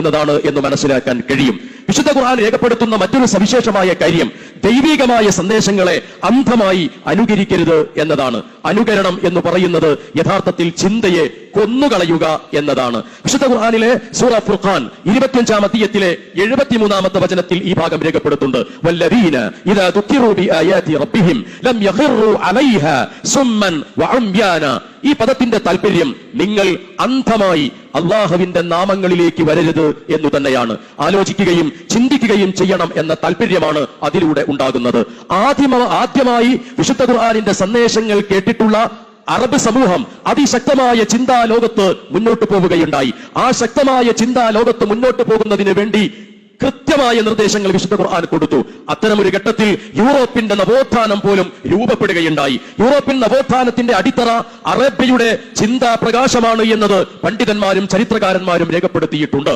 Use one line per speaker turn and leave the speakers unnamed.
എന്നതാണ് എന്ന് മനസ്സിലാക്കാൻ കഴിയും. വിശുദ്ധ ഖുർആൻ രേഖപ്പെടുത്തുന്ന മറ്റൊരു സവിശേഷമായ കാര്യം ദൈവികമായ സന്ദേശങ്ങളെ അന്ധമായി അനുകരിക്കരുത് എന്നതാണ്. അനുകരണം എന്ന് പറയുന്നത് യഥാർത്ഥത്തിൽ ചിന്തയെ കൊന്നുകളയുക എന്നതാണ്. വിശുദ്ധ ഖുർആനിലെ സൂറ ഫുർഖാൻ ഇരുപത്തിയഞ്ചാം അധ്യയത്തിലെ എഴുപത്തിമൂന്നാമത്തെ വചനത്തിൽ ഈ ഭാഗം രേഖപ്പെടുത്തുന്നുണ്ട്. വല്ലദീന ഇദാ റബ്ബിഹിം ലം ഈ പദത്തിന്റെ താല്പര്യം നിങ്ങൾ അന്ധമായി അള്ളാഹുവിന്റെ നാമങ്ങളിലേക്ക് വരരുത് എന്നു തന്നെയാണ്. ആലോചിക്കുകയും ചിന്തിക്കുകയും ചെയ്യണം എന്ന താല്പര്യമാണ് അതിലൂടെ ഉണ്ടാകുന്നത്. ആദ്യമ ആദ്യമായി വിശുദ്ധ ഖുർആാനിന്റെ സന്ദേശങ്ങൾ കേട്ടിട്ടുള്ള അറബ് സമൂഹം അതിശക്തമായ ചിന്താ ലോകത്ത് മുന്നോട്ട് പോവുകയുണ്ടായി. ആ ശക്തമായ ചിന്താ ലോകത്ത് മുന്നോട്ട് പോകുന്നതിന് വേണ്ടി കൃത്യമായ നിർദ്ദേശങ്ങൾ വിശുദ്ധ ഖുർആൻ കൊടുത്തു. അത്തരമൊരു ഘട്ടത്തിൽ യൂറോപ്പിന്റെ നവോത്ഥാനം പോലും രൂപപ്പെടുകയുണ്ടായി. യൂറോപ്യൻ നവോത്ഥാനത്തിന്റെ അടിത്തറ അറേബ്യയുടെ ചിന്താ പ്രകാശമാണ് എന്നത് പണ്ഡിതന്മാരും ചരിത്രകാരന്മാരും രേഖപ്പെടുത്തിയിട്ടുണ്ട്.